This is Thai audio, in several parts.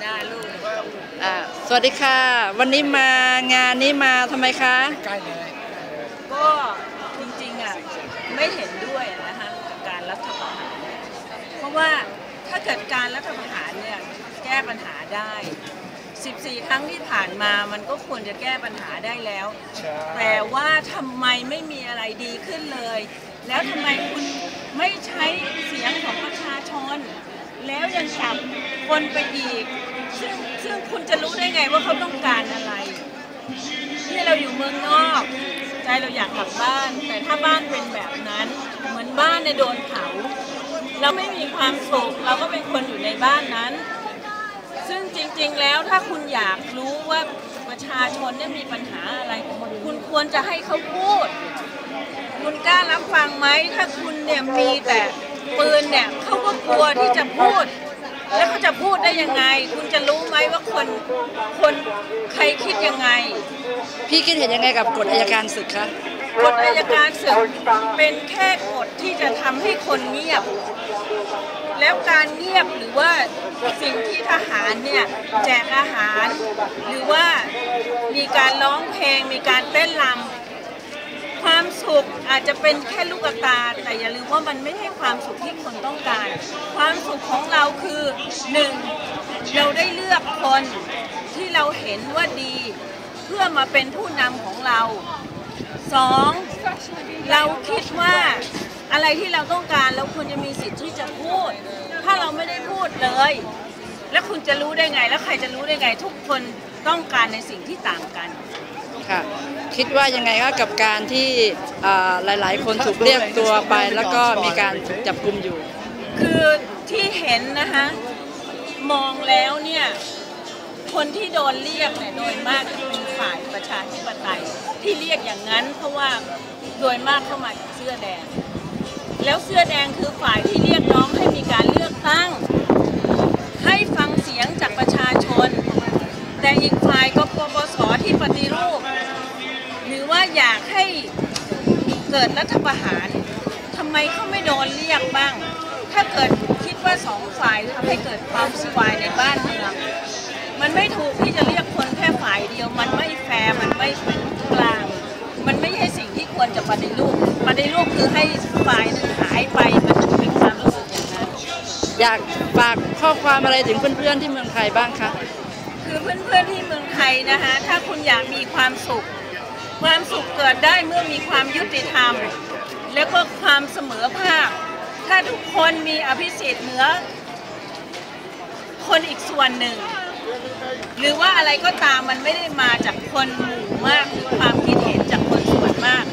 หน้าลูกอ่าสวัสดีค่ะ วันนี้มางานนี้มาทำไมคะ ใกล้เลยก็จริงๆอะไม่เห็นด้วยนะคะกับการรัฐประหาร เพราะว่าถ้าเกิดการรัฐประหารเนี่ยแก้ปัญหาได้ 14 ครั้งที่ผ่านมามันก็ควรจะแก้ปัญหาได้แล้วใช่แต่ว่าทำไมไม่มีอะไรดีขึ้นเลย แล้วทำไมคุณไม่ใช้เสียงของประชาชน แล้วยังจับคนไปอีก ซึ่งซึ่งคุณจะรู้ได้ไงว่าเขาต้องการอะไรที่เราอยู่เมืองนอก ใจเราอยากกลับบ้าน แต่ถ้าบ้านเป็นแบบนั้น เหมือนบ้านในโดนเผาเราไม่มีความสุขเราก็เป็นคนอยู่ในบ้านนั้น ซึ่งจริงๆแล้วถ้าคุณอยากรู้ว่าประชาชนเนี่ยมีปัญหาอะไร คุณควรจะให้เขาพูด คุณกล้ารับฟังไหมถ้าคุณเนี่ยมีแต่ปืนเนี่ยเขาก็กลัวที่จะพูด ได้ยังไง คุณจะรู้ไหมว่าคนคนใครคิดยังไงพี่คิดเห็นยังไงกับกฎอัยการศึกคะกฎอัยการศึกเป็นแค่กฎที่จะทำให้คนเงียบ แล้วการเงียบหรือว่าสิ่งที่ทหารเนี่ยแจกอาหาร หรือว่ามีการร้องเพลงมีการเต้นรำความ สุขอาจจะเป็นแค่ลูกตา แต่อย่าลืมว่ามันไม่ใช่ความสุขที่คนต้องการ ความสุขของเราคือหนึ่งเราได้เลือกคนที่เราเห็นว่าดี เพื่อมาเป็นผู้นำของเราสองเราคิดว่าอะไรที่เราต้องการเราควรจะมีสิทธิ์ที่จะพูด ถ้าเราไม่ได้พูดเลย แล้วคุณจะรู้ได้ไง แล้วใครจะรู้ได้ไง ทุกคนต้องการในสิ่งที่ต่างกัน ค่ะ คิดว่ายังไงคะกับการที่หลาย ๆ คนถูกเรียกตัวไป แล้วก็มีการถูกจับกลุ่มอยู่ คือที่เห็นนะคะมองแล้วเนี่ยคนที่โดนเรียกเนี่ยโดยมากจะเป็นฝ่ายประชาธิปไตยที่เรียกอย่างนั้นเพราะว่าโดยมากเข้ามาจากเสื้อแดง แล้วเสื้อแดงคือฝ่ายที่เรียกร้องให้มีการเลือกตั้ง ให้ฟังเสียงจากประชาชน แต่อี กฝ่ายก็ปปสที่ปฏิรูป หรือว่าอยากให้เกิดรัฐประหารทำไมเขาไม่โดนเรียกบ้าง ถ้าเกิดคิดว่าสองฝ่ายทำให้เกิดความสวายในบ้านเมืองมันไม่ถูกที่จะเรียกคนแค่ฝ่ายเดียว มันไม่แฟร์มันไม่เป็นกลาง มันไม่ใช่สิ่งที่ควรจะปฏิรูปปฏิรูปคือให้ฝ่ายหนึ่งหายไปมันเป็นความรู้สึกอย่างนั้นอยากฝากข้อความอะไรถึงเพื่อนๆที่เมืองไทยบ้างคะ คือเพื่อนๆที่เมืองไทยนะคะถ้าคุณอยากมีความสุข ความสุขเกิดได้เมื่อมีความยุติธรรม แล้วก็ความเสมอภาค ถ้าทุกคนมีอภิสิทธิ์เหนือ คนอีกส่วนหนึ่ง หรือว่าอะไรก็ตามมันไม่ได้มาจากคนหมู่มากหรือความคิดเห็นจากคนส่วนมาก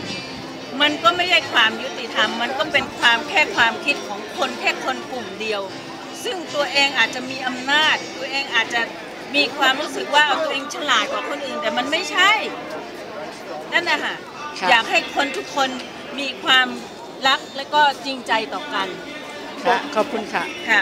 มันก็ไม่ใช่ความยุติธรรม มันก็เป็นความแค่ความคิดของคนแค่คนกลุ่มเดียว ซึ่งตัวเองอาจจะมีอำนาจ ตัวเองอาจจะ มีความรู้สึกว่าเอาตัวเองฉลาดกว่าคนอื่น แต่มันไม่ใช่ นั่นนะคะครับอยากให้คนทุกคนมีความรักและก็จริงใจต่อกัน ค่ะขอบคุณค่ะ ค่ะ